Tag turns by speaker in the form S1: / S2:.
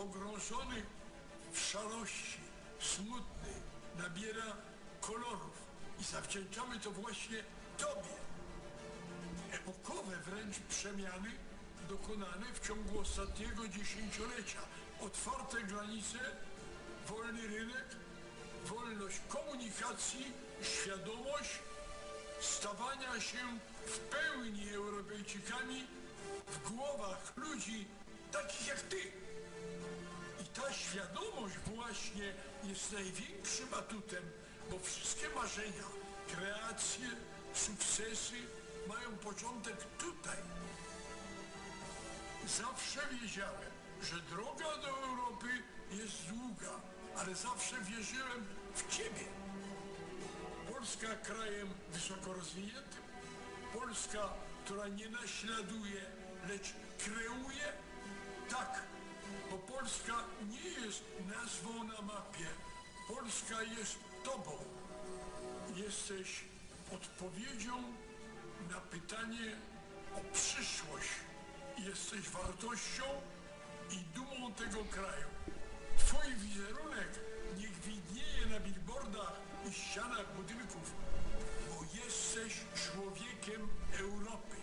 S1: pogrążony w szarości, smutny, nabiera kolorów i zawdzięczamy to właśnie Tobie. Epokowe wręcz przemiany dokonane w ciągu ostatniego dziesięciolecia. Otwarte granice, wolny rynek, wolność komunikacji, świadomość stawania się w pełni Europejczykami w głowach ludzi takich jak Ty. I ta świadomość właśnie jest największym atutem, bo wszystkie marzenia, kreacje, sukcesy mają początek tutaj. Zawsze wiedziałem, że droga do Europy jest długa, ale zawsze wierzyłem w Ciebie. Polska krajem wysoko rozwiniętym, Polska, która nie naśladuje, lecz kreuje, tak, bo Polska nie jest nazwą na mapie. Polska jest Tobą. Jesteś odpowiedzią na pytanie o przyszłość. Jesteś wartością i dumą tego kraju. Twój wizerunek niech widnieje na billboardach i ścianach budynków, bo jesteś człowiekiem Europy.